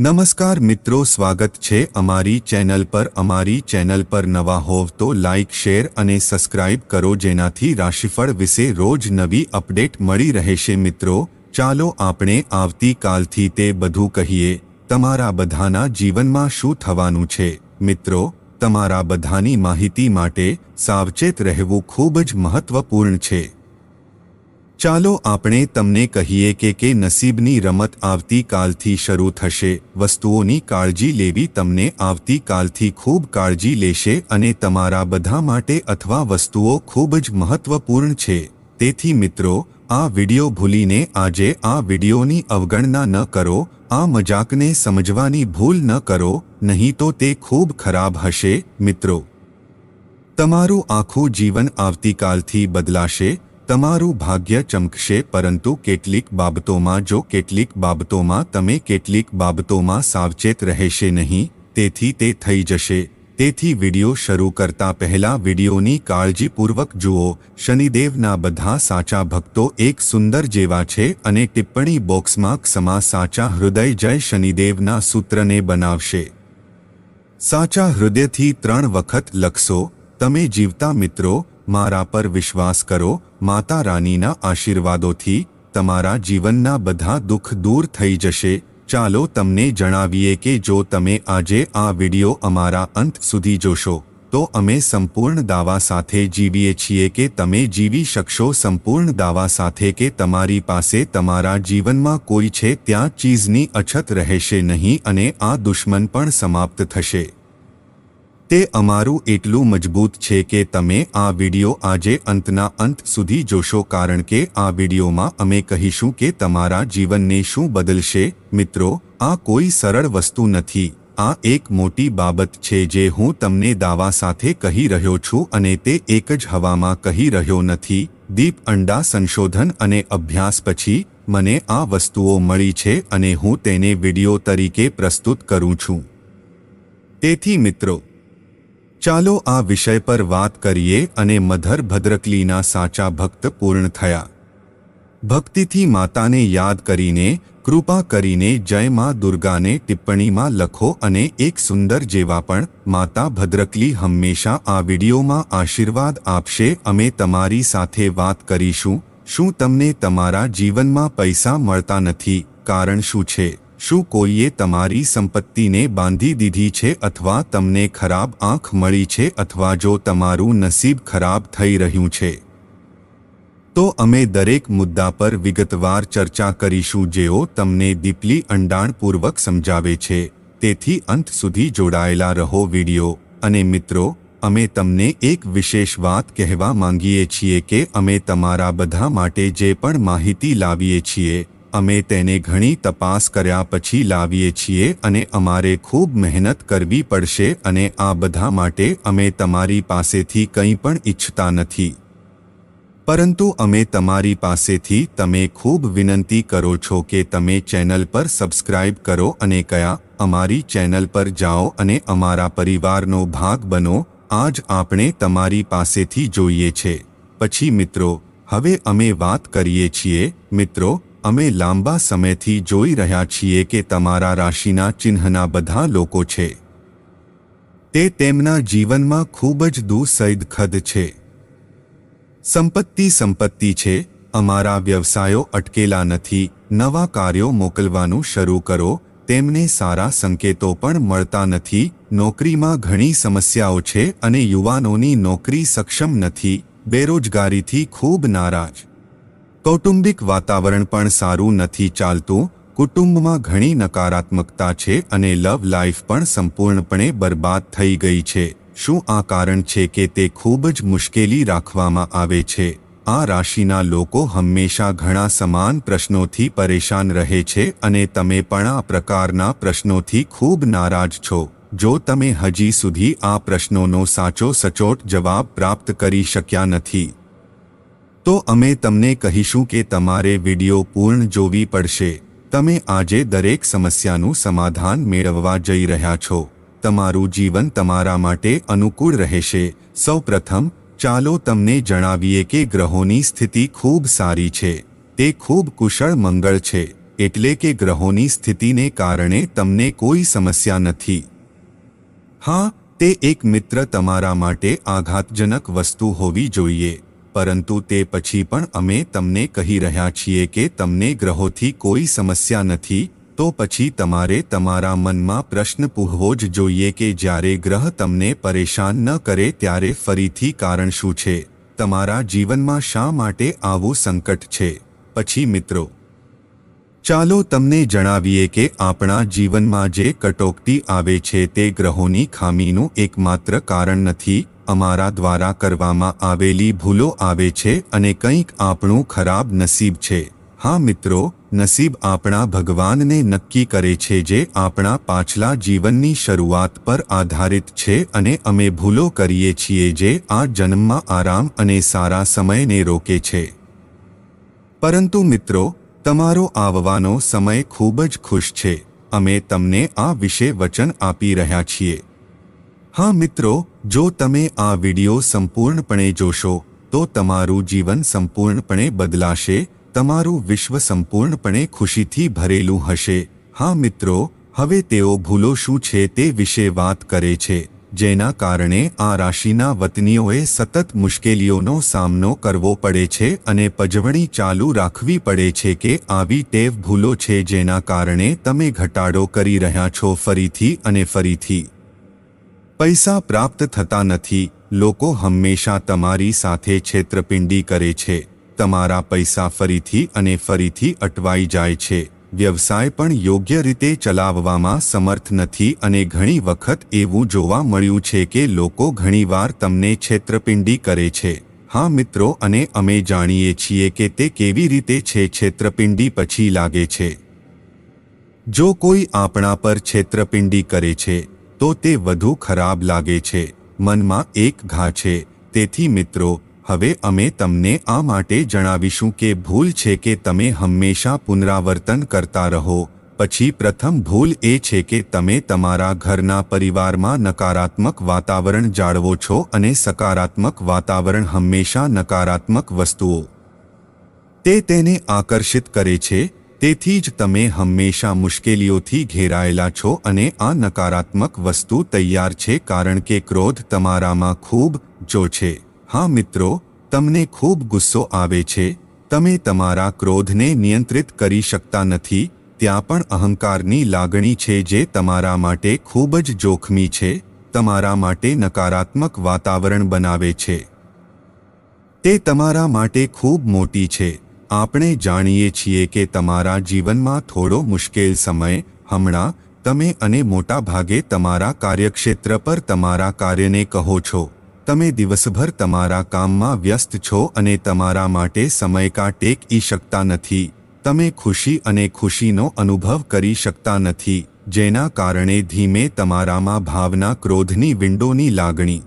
નમસ્કાર મિત્રો, સ્વાગત છે અમારી ચેનલ પર. અમારી ચેનલ પર નવા હોવ તો લાઇક શેર અને સબસ્ક્રાઇબ કરો જેનાથી રાશિફળ વિશે રોજ નવી અપડેટ મળી રહેશે મિત્રો. ચાલો આપણે આવતીકાલથી તે બધું કહીએ. તમારા બધાના જીવનમાં શું થવાનું છે? મિત્રો, તમારા બધાની માહિતી માટે સાવચેત રહેવું ખૂબ જ મહત્વપૂર્ણ છે. ચાલો આપણે તમને કહીએ કે કે નસીબની રમત આવતીકાલથી શરૂ થશે. વસ્તુઓની કાળજી લેવી તમને આવતીકાલથી ખૂબ કાળજી લેશે અને તમારા બધા માટે અથવા વસ્તુઓ ખૂબ જ મહત્વપૂર્ણ છે. તેથી મિત્રો, આ વિડિયો ભૂલીને આજે આ વિડિયોની અવગણના ન કરો, આ મજાકને સમજવાની ભૂલ ન કરો, નહીં તો તે ખૂબ ખરાબ હશે, મિત્રો. તમારું આખું જીવન આવતીકાલથી બદલાશે તમારું ભાગ્ય ચમકશે, પરંતુ કેટલીક બાબતોમાં જો કેટલીક બાબતોમાં તમે કેટલીક બાબતોમાં સાવચેત રહેશે નહીં, તેથી તે થઈ જશે. તેથી વિડિયો શરૂ કરતા પહેલા વિડિયોની કાળજીપૂર્વક જુઓ. શનિદેવના બધા સાચા ભક્તો એક સુંદર જેવા છે અને ટિપ્પણી બોક્સમાં ક્ષમા સાચા હૃદય જય શનિદેવના સૂત્રને બનાવશે. સાચા હૃદયથી ત્રણ વખત લખશો. તમે જીવતા મિત્રો મારા પર વિશ્વાસ કરો માતા રાનીના આશીર્વાદોથી તમારા જીવનના બધા દુઃખ દૂર થઈ જશે. ચાલો તમને જણાવીએ કે જો તમે આજે આ વિડિયો અમારા અંત સુધી જોશો, તો અમે સંપૂર્ણ દાવા સાથે જીવીએ છીએ કે તમે જીવી શકશો, સંપૂર્ણ દાવા સાથે કે તમારી પાસે તમારા જીવનમાં કોઈ છે, ત્યાં ચીજની અછત રહેશે નહીં અને આ દુશ્મન પણ સમાપ્ત થશે. તે અમારું એટલું મજબૂત છે કે તમે આ વિડિયો આજે અંતના અંત સુધી જોશો કારણ કે આ વિડિયોમાં અમે કહીશું કે તમારા જીવનને શું બદલશે. મિત્રો, આ કોઈ સરળ વસ્તુ નથી. આ એક મોટી બાબત છે જે હું તમને દાવા સાથે કહી રહ્યો છું અને તે એક જ હવામાં કહી રહ્યો નથી. દીપ, અંડા, સંશોધન અને અભ્યાસ પછી મને આ વસ્તુઓ મળી છે અને હું તેને વિડિયો તરીકે પ્રસ્તુત કરું છું. તેથી મિત્રો ચાલો આ વિષય પર વાત કરીએ અને મધર ભદ્રકલીના સાચા ભક્ત પૂર્ણ થયા. ભક્તિથી માતાને યાદ કરીને, કૃપા કરીને જય મા દુર્ગાને ટિપ્પણીમાં લખો અને એક સુંદર જેવા પણ માતા ભદ્રકલી હંમેશા આ વિડીયોમાં આશીર્વાદ આપશે. અમે તમારી સાથે વાત કરીશું. શું તમને તમારા જીવનમાં પૈસા મળતા નથી? કારણ શું છે? શું કોઈએ તમારી સંપત્તિને બાંધી દીધી છે અથવા તમને ખરાબ આંખ મળી છે અથવા જો તમારું નસીબ ખરાબ થઈ રહ્યું છે? તો અમે દરેક મુદ્દા પર વિગતવાર ચર્ચા કરીશું જેઓ તમને દીપલી અંડાણપૂર્વક સમજાવે છે. તેથી અંત સુધી જોડાયેલા રહો વિડિયો. અને મિત્રો, અમે તમને એક વિશેષ વાત કહેવા માંગીએ છીએ કે અમે તમારા બધા માટે જે પણ માહિતી લાવીએ છીએ અમે તેને ઘણી તપાસ કર્યા પછી લાવીએ છીએ અને અમારે ખૂબ મહેનત કરવી પડશે અને આ બધા માટે અમે તમારી પાસેથી કંઈ પણ ઈચ્છતા નથી. પરંતુ અમે તમારી પાસેથી તમે ખૂબ વિનંતી કરો છો કે તમે ચેનલ પર સબસ્ક્રાઇબ કરો અને કયા અમારી ચેનલ પર જાઓ અને અમારા પરિવારનો ભાગ બનો, આજ આપણે તમારી પાસેથી જોઈએ છે. પછી મિત્રો, હવે અમે વાત કરીએ છીએ, મિત્રો અમે લાંબા સમયથી જોઈ રહ્યા છીએ કે તમારા રાશિના ચિહ્નના બધા લોકો છે. તે તેમના જીવનમાં ખૂબ જ દુઃસૈદ ખદ છે. સંપત્તિ સંપત્તિ છે, અમારા વ્યવસાયો અટકેલા નથી, નવા કાર્યો મોકલવાનું શરૂ કરો, તેમને સારા સંકેતો પણ મળતા નથી, નોકરીમાં ઘણી સમસ્યાઓ છે અને યુવાનોની નોકરી સક્ષમ નથી, બેરોજગારીથી ખૂબ નારાજ. કૌટુંબિક વાતાવરણ પણ સારું નથી ચાલતું, કુટુંબમાં ઘણી નકારાત્મકતા છે અને લવ લાઈફ પણ સંપૂર્ણપણે બરબાદ થઈ ગઈ છે. શું આ કારણ છે કે તે ખૂબ જ મુશ્કેલી રાખવામાં આવે છે? આ રાશિના લોકો હંમેશા ઘણા સમાન પ્રશ્નોથી પરેશાન રહે છે અને તમે પણ આ પ્રકારના પ્રશ્નોથી ખૂબ નારાજ છો. જો તમે હજી સુધી આ પ્રશ્નોનો સાચો સચોટ જવાબ પ્રાપ્ત કરી શક્યા નથી તો અમે તમને કહીશું કે તમારે વીડિયો પૂર્ણ જોવી પડશે. તમે આજે દરેક સમસ્યાનું સમાધાન મેળવવા જઈ રહ્યા છો. તમારું જીવન તમારા માટે અનુકૂળ રહેશે. સૌપ્રથમ, ચાલો તમને જણાવીએ કે ગ્રહોની સ્થિતિ ખૂબ સારી છે. તે ખૂબ કુશળ મંગળ છે, એટલે કે ગ્રહોની સ્થિતિને કારણે તમને કોઈ સમસ્યા નથી. હા, તે એક મિત્ર તમારા માટે આઘાતજનક વસ્તુ હોવી જોઈએ. પરંતુ તે પછી પણ અમે તમને કહી રહ્યા છીએ કે તમને ગ્રહોથી કોઈ સમસ્યા નથી, તો પછી તમારે તમારા મનમાં પ્રશ્ન પૂછવો જ જોઈએ કે જ્યારે ગ્રહ તમને પરેશાન ન કરે ત્યારે ફરીથી કારણ શું છે? તમારા જીવનમાં શા માટે આવું સંકટ છે? પછી મિત્રો ચાલો તમને જણાવીએ કે આપણા જીવનમાં જે કટોકટી આવે છે તે ગ્રહોની ખામીનું એકમાત્ર કારણ નથી, અમારા દ્વારા કરવામાં આવેલી ભૂલો આવે છે અને કંઈક આપણું ખરાબ નસીબ છે. હા મિત્રો, નસીબ આપણા ભગવાનને નક્કી કરે છે જે આપણા પાછલા જીવનની શરૂઆત પર આધારિત છે અને અમે ભૂલો કરીએ છીએ જે આ જન્મમાં આરામ અને સારા સમયને રોકે છે. પરંતુ મિત્રો તમારો આવવાનો સમય ખૂબ જ ખુશ છે. અમે તમને આ વિશે વચન આપી રહ્યા છીએ. હા મિત્રો, જો તમે આ વિડિયો સંપૂર્ણપણે જોશો, તો તમારું જીવન સંપૂર્ણપણે બદલાશે, તમારું વિશ્વ સંપૂર્ણપણે ખુશીથી ભરેલું હશે. હા મિત્રો, હવે તેઓ ભૂલો શું છે તે વિશે વાત કરે છે. જેના કારણે આ રાશિના વતનીઓએ સતત મુશ્કેલીઓનો સામનો કરવો પડે છે અને પજવણી ચાલુ રાખવી પડે છે કે આવી ટેવ ભૂલો છે જેના કારણે તમે ઘટાડો કરી રહ્યા છો ફરીથી અને ફરીથી. પૈસા પ્રાપ્ત થતા નથી. લોકો હંમેશા તમારી સાથે છેતરપિંડી કરે છે. તમારા પૈસા ફરીથી અને ફરીથી અટવાઈ જાય છે. વ્યવસાય પણ યોગ્ય રીતે ચલાવવામાં સમર્થ નથી અને ઘણી વખત એવું જોવા મળ્યું છે કે લોકો ઘણીવાર તમને છેતરપિંડી કરે છે. હા મિત્રો, અને અમે જાણીએ છીએ કે તે કેવી રીતે છે છેતરપિંડી પછી લાગે છે. જો કોઈ આપણા પર છેતરપિંડી કરે છે, તો તે વધુ ખરાબ લાગે છે. મનમાં એક ઘા છે. તેથી મિત્રો હવે અમે તમને આ માટે જણાવીશું કે ભૂલ છે કે તમે હંમેશા પુનરાવર્તન કરતા રહો. પછી પ્રથમ ભૂલ એ છે કે તમે તમારા ઘરના પરિવારમાં નકારાત્મક વાતાવરણ જાળવો છો અને સકારાત્મક વાતાવરણ હંમેશા નકારાત્મક વસ્તુઓ તે તેને આકર્ષિત કરે છે. તેથી જ તમે હંમેશા મુશ્કેલીઓથી ઘેરાયેલા છો અને આ નકારાત્મક વસ્તુ તૈયાર છે કારણ કે ક્રોધ તમારામાં ખૂબ જો છે. હા મિત્રો, તમને ખૂબ ગુસ્સો આવે છે, તમે તમારા ક્રોધને નિયંત્રિત કરી શકતા નથી, ત્યાં પણ અહંકારની લાગણી છે જે તમારા માટે ખૂબ જ જોખમી છે, તમારા માટે નકારાત્મક વાતાવરણ બનાવે છે. તે તમારા માટે ખૂબ મોટી છે, આપણે જાણીએ છીએ કે તમારા જીવનમાં થોડો મુશ્કેલ સમય, હમણાં, તમે અને મોટા ભાગે તમારા કાર્યક્ષેત્ર પર તમારા કાર્યને કહો છો. તમે દિવસભર તમારા કામમાં વ્યસ્ત છો અને તમારા માટે સમય ટેકી શકતા નથી. તમે ખુશી અને ખુશીનો અનુભવ કરી શકતા નથી, જેના કારણે ધીમે તમારામાં ભાવના ક્રોધની વિંડોની લાગણી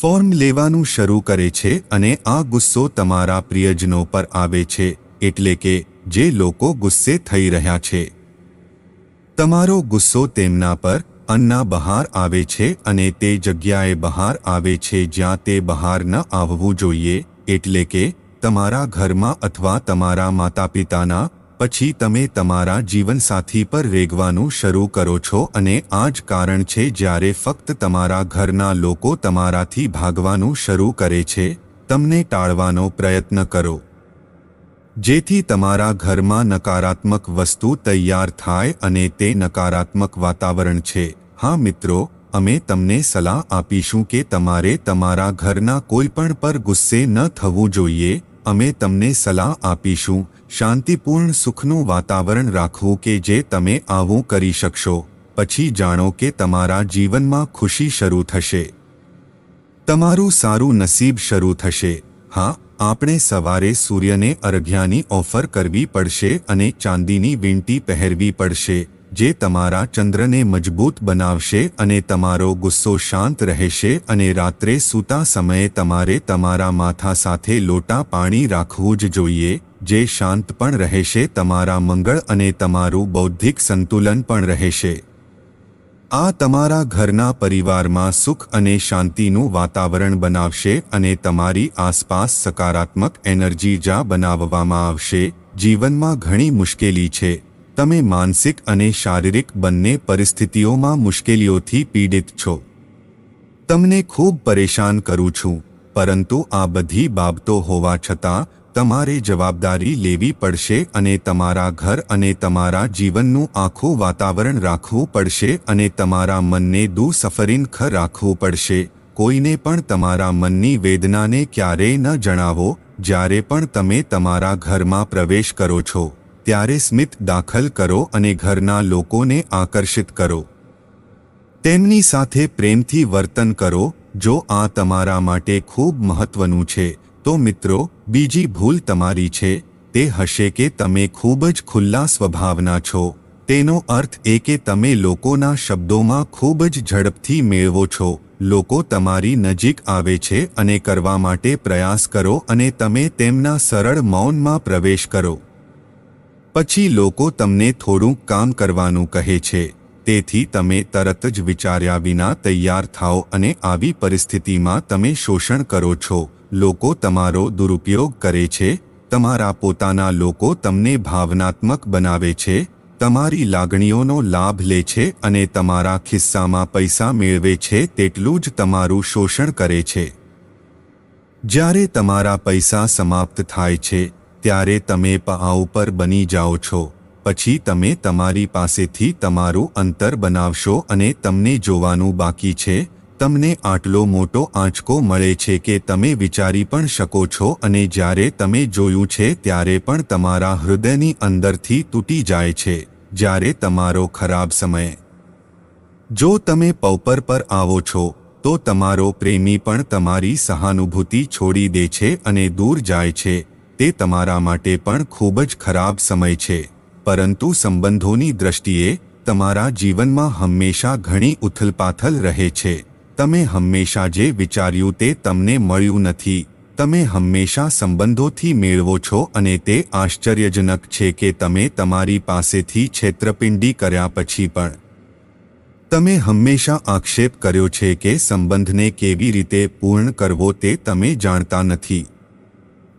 ફોર્મ લેવાનું શરૂ કરે છે અને આ ગુસ્સો તમારા પ્રિયજનો પર આવે છે, એટલે કે જે લોકો ગુસ્સે થઈ રહ્યા છે. તમારો ગુસ્સો તેમના પર અન્ના બહાર આવે છે અને તે જગ્યાએ બહાર આવે છે જ્યાં તે બહાર ન આવવું જોઈએ, એટલે કે, તમારા ઘરમાં અથવા તમારા માતાપિતાના, પછી તમે તમારા જીવનસાથી પર રેગવાનું શરૂ કરો છો અને આ જ કારણ છે જ્યારે ફક્ત તમારા ઘરના લોકો તમારાથી ભાગવાનું શરૂ કરે છે, તમને ટાળવાનો પ્રયત્ન કરો. જેથી તમારા ઘરમાં નકારાત્મક વસ્તુ તૈયાર થાય અને તે નકારાત્મક વાતાવરણ છે. હા, મિત્રો, અમે તમને સલાહ આપીશું કે તમારે તમારા ઘરના કોઈપણ પર ગુસ્સે ન થવું જોઈએ. અમે તમને સલાહ આપીશું શાંતિપૂર્ણ સુખનું વાતાવરણ રાખવું કે જે તમે આવું કરી શકશો. પછી જાણો કે તમારા જીવનમાં ખુશી શરૂ થશે. તમારું સારું નસીબ શરૂ થશે. હા આપણે સવારે સૂર્યને અરઘ્યાની ઓફર કરવી પડશે અને ચાંદીની વીંટી પહેરવી પડશે, જે તમારા ચંદ્રને મજબૂત બનાવશે અને તમારો ગુસ્સો શાંત રહેશે અને રાત્રે સૂતા સમયે તમારે તમારા માથા સાથે લોટા પાણી રાખવું જ જોઈએ, જે શાંત પણ રહેશે, તમારા મંગળ અને તમારું બૌદ્ધિક સંતુલન પણ રહેશે. આ તમારા ઘરના પરિવારમાં સુખ અને શાંતિનું વાતાવરણ બનાવશે અને તમારી આસપાસ સકારાત્મક એનર્જી જા બનાવવામાં આવશે. જીવનમાં ઘણી મુશ્કેલી છે. તમે માનસિક અને શારીરિક બંને પરિસ્થિતિઓમાં મુશ્કેલીઓથી પીડિત છો. તમને ખૂબ પરેશાન કરું છું. પરંતુ આ બધી બાબતો હોવા છતાં તમારે જવાબદારી લેવી પડશે અને તમારા ઘર અને તમારા જીવનનું આખું વાતાવરણ રાખવું પડશે અને તમારા મનને દુ સફરીનખ રાખવું પડશે. કોઈને પણ તમારા મનની વેદનાને ક્યારેય ન જણાવો. જ્યારે પણ તમે તમારા ઘરમાં પ્રવેશ કરો છો, ત્યારે સ્મિત દાખલ કરો અને ઘરના લોકોને આકર્ષિત કરો. તેમની સાથે પ્રેમથી વર્તન કરો, જો આ તમારા માટે ખૂબ મહત્વનું છે. તો મિત્રો, બીજી ભૂલ તમારી છે, તે હશે કે તમે ખૂબ જ ખુલ્લા સ્વભાવના છો. તેનો અર્થ એ કે તમે લોકોના શબ્દોમાં ખૂબ જ ઝડપથી મેળવો છો. લોકો તમારી નજીક આવે છે અને કરવા માટે પ્રયાસ કરો અને તમે તેમના સરળ મૌનમાં પ્રવેશ કરો. પછી લોકો તમને થોડું કામ કરવાનું કહે છે. તેથી તમે તરત જ વિચાર્યા વિના તૈયાર થાઓ અને આવી પરિસ્થિતિમાં તમે શોષણ કરો છો. લોકો તમારો દુરુપયોગ કરે છે, તમારા પોતાના લોકો તમને ભાવનાત્મક બનાવે છે, તમારી લાગણીઓનો લાભ લે છે અને તમારા ખિસ્સામાં પૈસા મેળવે છે તેટલું જ તમારું શોષણ કરે છે. જ્યારે તમારા પૈસા સમાપ્ત થાય છે, ત્યારે તમે પહાવ પર બની જાઓ છો, પછી તમે તમારી પાસેથી તમારું અંતર બનાવશો અને તમને જોવાનું બાકી છે તમને આટલો મોટો આંચકો મળે છે કે તમે વિચારી પણ શકો છો અને જ્યારે તમે જોયું છે ત્યારે પણ તમારા હૃદયની અંદરથી તૂટી જાય છે, જ્યારે તમારો ખરાબ સમય. જો તમે પૌપર પર આવો છો, તો તમારો પ્રેમી પણ તમારી સહાનુભૂતિ છોડી દે છે અને દૂર જાય છે. તે તમારા માટે પણ ખૂબ જ ખરાબ સમય છે. પરંતુ સંબંધોની દ્રષ્ટિએ તમારા જીવનમાં હંમેશા ઘણી ઉથલપાથલ રહે છે. તમે હંમેશા જે વિચાર્યું તે તમને મળ્યું નથી. તમે હંમેશા સંબંધોથી મેળવો છો અને તે આશ્ચર્યજનક છે કે તમે તમારી પાસેથી છેતરપિંડી કર્યા પછી પણ. તમે હંમેશા આક્ષેપ કર્યો છે કે સંબંધને કેવી રીતે પૂર્ણ કરવો તે તમે જાણતા નથી.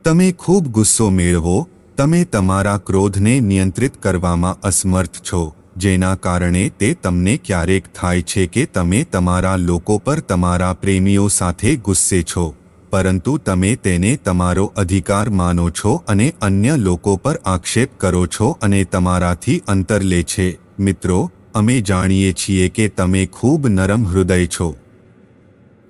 તમે ખૂબ ગુસ્સો મેળવો. તમે તમારા ક્રોધને નિયંત્રિત કરવામાં અસમર્થ છો. જેના કારણે તે તમને ક્યારેક થાય છે કે તમે તમારા લોકો પર તમારા પ્રેમીઓ સાથે ગુસ્સે છો, પરંતુ તમે તેને તમારો અધિકાર માનો છો અને અન્ય લોકો પર આક્ષેપ કરો છો અને તમારાથી અંતર લે છે. મિત્રો, અમે જાણીએ છીએ કે તમે ખૂબ નરમ હૃદય છો.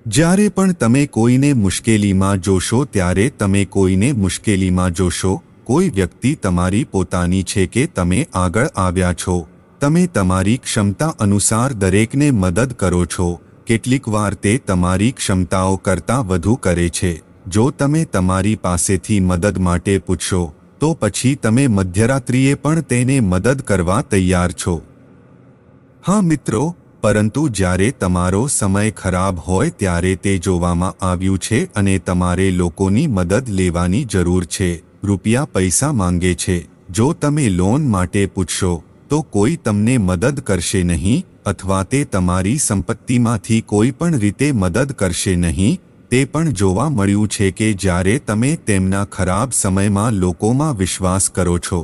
જ્યારે પણ તમે કોઈને મુશ્કેલીમાં જોશો, ત્યારે તમે કોઈને મુશ્કેલીમાં જોશો. કોઈ વ્યક્તિ તમારી પોતાની છે કે તમે આગળ આવ્યા છો. તમે તમારી ક્ષમતા અનુસાર દરેકને મદદ કરો છો. કેટલીકવાર તે તમારી ક્ષમતાઓ કરતાં વધુ કરે છે. જો તમે તમારી પાસેથી મદદ માટે પૂછશો તો પછી તમે મધ્યરાત્રિએ પણ તેને મદદ કરવા તૈયાર છો. હા મિત્રો, પરંતુ જ્યારે તમારો સમય ખરાબ હોય ત્યારે તે જોવામાં આવ્યું છે અને તમારે લોકોની મદદ લેવાની જરૂર છે. રૂપિયા પૈસા માંગે છે. જો તમે લોન માટે પૂછશો તો કોઈ તમને મદદ કરશે નહીં અથવા તે તમારી સંપત્તિમાંથી કોઈ પણ રીતે મદદ કરશે નહીં, તે પણ જોવા મળ્યું છે કે જ્યારે તમે તેમના ખરાબ સમયમાં લોકોમાં વિશ્વાસ કરો છો.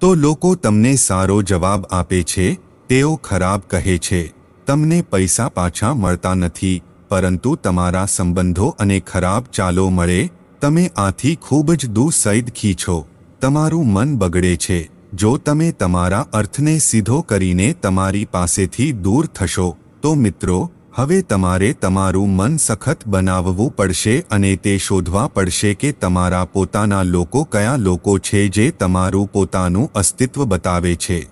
તો લોકો તમને સારો જવાબ આપે છે, તેઓ ખરાબ કહે છે, તમને પૈસા પાછા મળતા નથી, પરંતુ તમારા સંબંધો અને ખરાબ ચાલો મળે, તમે આથી ખૂબ જ દુઃસૈદ છો, તમારું મન બગડે છે. જો તમે તમારા અર્થને સીધો કરીને તમારી પાસેથી દૂર થશો, તો મિત્રો, હવે તમારે તમારું મન સખત બનાવવું પડશે અને તે શોધવા પડશે કે તમારા પોતાના લોકો કયા લોકો છે જે તમારું પોતાનું અસ્તિત્વ બતાવે છે.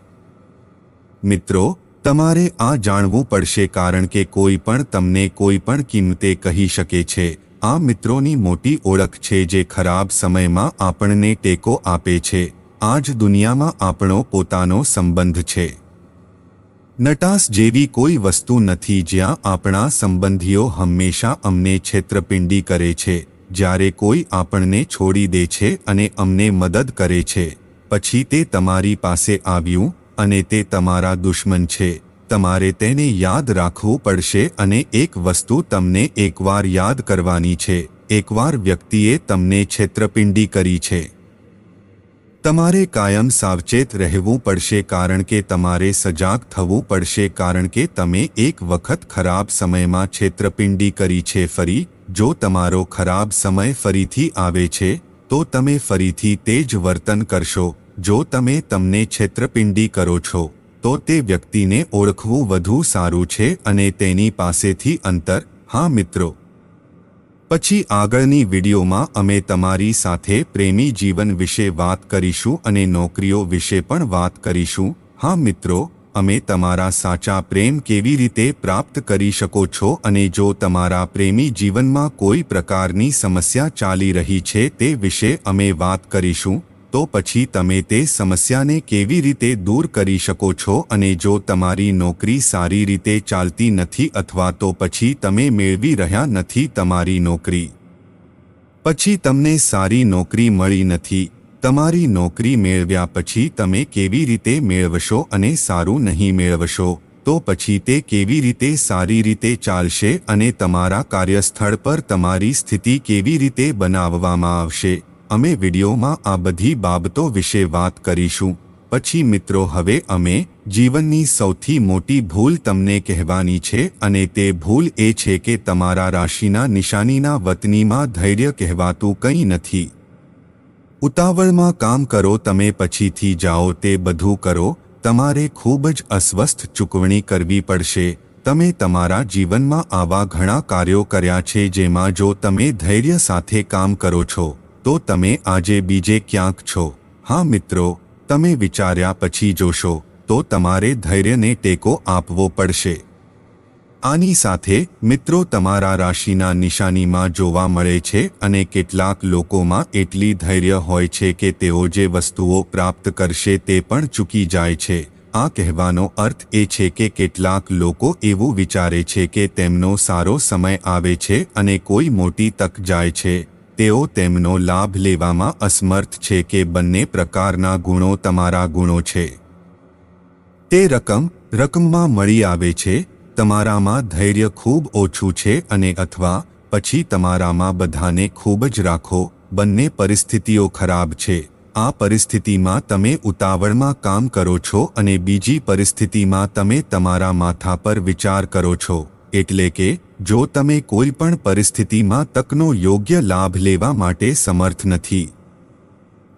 મિત્રો, તમારે આ જાણવું પડશે કારણ કે કોઈ પણ તમને કોઈ પણ કિંમતે કહી શકે છે. આ મિત્રોની મોટી ઓળખ છે જે ખરાબ સમયમાં આપણને ટેકો આપે છે. આ જ દુનિયામાં આપણો પોતાનો સંબંધ છે. નટાસ જેવી કોઈ વસ્તુ નથી જ્યાં આપણા સંબંધીઓ હંમેશા અમને છેતરપિંડી કરે છે, જ્યારે કોઈ આપણને છોડી દે છે અને અમને મદદ કરે છે. પછી તે તમારી પાસે આવ્યું અને તે તમારા દુશ્મન છે. તમારે તેને યાદ રાખવું પડશે અને એક વસ્તુ તમને એકવાર યાદ કરવાની છે. એકવાર વ્યક્તિએ તમને છેતરપિંડી કરી છે. તમારે કાયમ સાવચેત રહેવું પડશે કારણ કે તમારે સજાગ થવું પડશે કારણ કે તમે એક વખત ખરાબ સમયમાં છેતરપિંડી કરી છે ફરી, જો તમારો ખરાબ સમય ફરીથી આવે છે, તો તમે ફરીથી તે જ વર્તન કરશો, જો તમે તમને છેતરપિંડી કરો છો, તો તે વ્યક્તિને ઓળખવું વધુ સારું છે અને તેની પાસેથી અંતર, હા મિત્રો. પછી આગળની વિડીયોમાં અમે તમારી સાથે પ્રેમી જીવન વિશે વાત કરીશું અને નોકરીઓ વિશે પણ વાત કરીશું. હા મિત્રો, અમે તમારા સાચા પ્રેમ કેવી રીતે પ્રાપ્ત કરી શકો છો અને જો તમારા પ્રેમી જીવનમાં કોઈ પ્રકારની સમસ્યા ચાલી રહી છે તે વિશે અમે વાત કરીશું. તો પછી તમે તે સમસ્યાને કેવી રીતે દૂર કરી શકો છો અને જો તમારી નોકરી સારી રીતે ચાલતી નથી અથવા તો પછી તમે મેળવી રહ્યા નથી તમારી નોકરી. પછી તમને સારી નોકરી મળી નથી. તમારી નોકરી મેળવ્યા પછી તમે કેવી રીતે મેળવશો અને સારું નહીં મેળવશો? તો પછી તે કેવી રીતે સારી રીતે ચાલશે અને તમારા કાર્યસ્થળ પર તમારી સ્થિતિ કેવી રીતે બનાવવામાં આવશે? અમે વિડીયોમાં આ બધી બાબતો વિશે વાત કરીશું. પછી મિત્રો, હવે અમે જીવનની સૌથી મોટી ભૂલ તમને કહેવાની છે અને તે ભૂલ એ છે કે તમારા રાશિના નિશાનીના વતનીમાં ધૈર્ય કહેવાતું કંઈ નથી. ઉતાવળમાં કામ કરો, તમે પછીથી જાઓ, તે બધું કરો. તમારે ખૂબ જ અસ્વસ્થ ચૂકવણી કરવી પડશે. તમે તમારા જીવનમાં આવા ઘણા કાર્યો કર્યા છે જેમાં જો તમે ધૈર્ય સાથે કામ કરો છો તો તમે આજે બીજે ક્યાંક છો? હા મિત્રો, તમે વિચાર્યા પછી જોશો, તો તમારે ધૈર્યને ટેકો આપવો પડશે. આની સાથે મિત્રો તમારા રાશિના નિશાનીમાં જોવા મળે છે અને કેટલાક લોકોમાં એટલી ધૈર્ય હોય છે કે તેઓ જે વસ્તુઓ પ્રાપ્ત કરશે તે પણ ચૂકી જાય છે. આ કહેવાનો અર્થ એ છે કે કેટલાક લોકો એવું વિચારે છે કે તેમનો સારો સમય આવે છે અને કોઈ મોટી તક જાય છે. તેઓ તેમનો લાભ લેવામાં અસમર્થ છે કે બંને પ્રકારના ગુણો તમારા ગુણો છે. તે રકમ, રકમમાં મળી આવે છે, તમારામાં ધૈર્ય ખૂબ ઓછું છે અને અથવા પછી તમારામાં બધાને ખૂબ જ રાખો, બંને પરિસ્થિતિઓ ખરાબ છે. આ પરિસ્થિતિમાં તમે ઉતાવળમાં કામ કરો છો અને બીજી પરિસ્થિતિમાં તમે તમારા માથા પર વિચાર કરો છો. એટલે કે, જો તમે કોઈ પણ પરિસ્થિતિમાં તકનો યોગ્ય લાભ લેવા માટે સમર્થ નથી.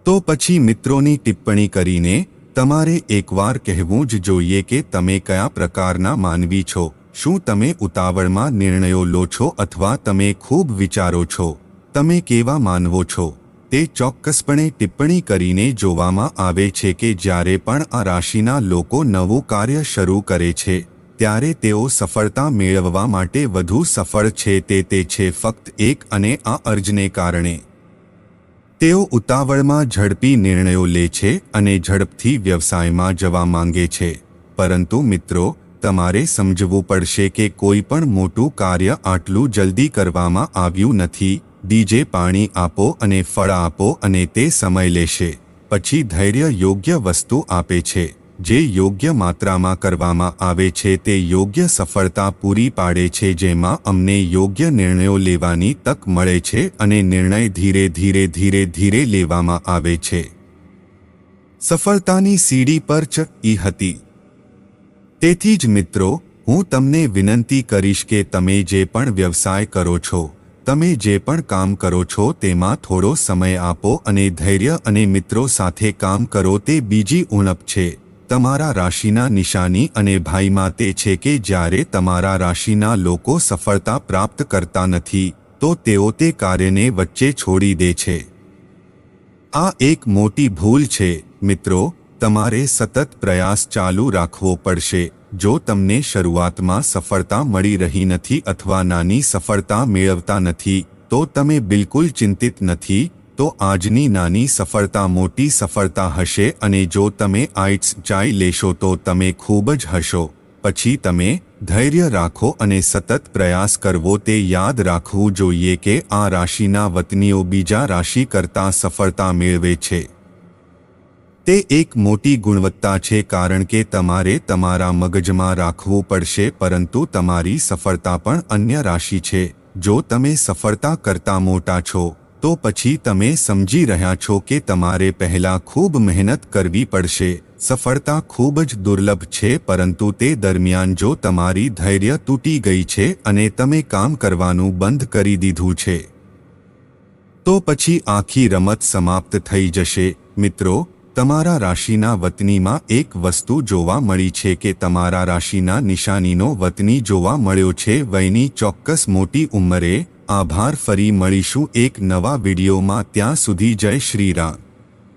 તો પછી મિત્રોની ટિપ્પણી કરીને, તમારે એકવાર કહેવું જ જોઈએ કે તમે કયા પ્રકારના માનવી છો, શું તમે ઉતાવળમાં નિર્ણયો લો છો અથવા તમે ખૂબ વિચારો છો, તમે કેવા માનવો છો. તે ચોક્કસપણે ટિપ્પણી કરીને જોવામાં આવે છે કે જ્યારે પણ આ રાશિના લોકો નવું કાર્ય શરૂ કરે છે ત્યારે તેઓ સફળતા મેળવવા માટે વધુ સફળ છે તે તે છે ફક્ત એક અને આ અર્જને કારણે. તેઓ ઉતાવળમાં ઝડપી નિર્ણયો લે છે અને ઝડપથી વ્યવસાયમાં જવા માંગે છે. પરંતુ મિત્રો, તમારે સમજવું પડશે કે કોઈ પણ મોટું કાર્ય આટલું જલ્દી કરવામાં આવ્યું નથી. ડીજે પાણી આપો અને ફળ આપો અને તે સમય લેશે. પછી ધૈર્ય યોગ્ય વસ્તુ આપે છે. જે યોગ્ય માત્રામાં કરવામાં આવે છે તે યોગ્ય સફળતા પૂરી પાડે છે જેમાં અમને યોગ્ય નિર્ણયો લેવાની તક મળે છે અને નિર્ણય ધીરે ધીરે ધીરે ધીરે લેવામાં આવે છે. સફળતાની સીડી પર ચ ઈ હતી. તેથી જ મિત્રો, હું તમને વિનંતી કરીશ કે તમે જે પણ વ્યવસાય કરો છો, તમે જે પણ કામ કરો છો તેમાં થોડો સમય આપો અને ધૈર્ય અને મિત્રો સાથે કામ કરો તે બીજી ઉણપ છે. તમારા રાશિના નિશાની અને ભાઈમાં તે છે કે જ્યારે તમારા રાશિના લોકો સફળતા પ્રાપ્ત કરતા નથી, તો તેઓ તે કાર્યને વચ્ચે છોડી દે છે. આ એક મોટી ભૂલ છે. મિત્રો, તમારે સતત પ્રયાસ ચાલુ રાખવો પડશે. જો તમને શરૂઆતમાં સફળતા મળી રહી નથી અથવા નાની સફળતા મેળવતા નથી, તો તમે બિલકુલ ચિંતિત નથી તો આજની નાની સફળતા મોટી સફળતા હશે અને જો તમે આઇટ્સ ચાઈ લેશો તો તમે ખૂબ જ હશો. પછી તમે ધૈર્ય રાખો અને સતત પ્રયાસ કરવો તે યાદ રાખવું જોઈએ કે આ રાશિના વતનીઓ બીજા રાશિ કરતાં સફળતા મેળવે છે. તે એક મોટી ગુણવત્તા છે કારણ કે તમારે તમારા મગજમાં રાખવું પડશે પરંતુ તમારી સફળતા પણ અન્ય રાશિ છે. જો તમે સફળતા કરતા મોટા છો તો પછી તમે સમજી રહ્યા છો કે તમારે પહેલાં ખૂબ મહેનત કરવી પડશે. સફળતા ખૂબ જ દુર્લભ છે, પરંતુ તે દરમિયાન જો તમારી ધૈર્ય તૂટી ગઈ છે અને તમે કામ કરવાનું બંધ કરી દીધું છે. તો પછી આખી રમત સમાપ્ત થઈ જશે. મિત્રો, તમારા રાશિના વતનીમાં એક વસ્તુ જોવા મળી છે કે તમારા રાશિના નિશાનીનો વતની જોવા મળ્યો છે. વયની ચોક્કસ મોટી ઉંમરે આભાર ફરી મળીશું એક નવા વિડીયોમાં. ત્યાં સુધી જય શ્રી રામ.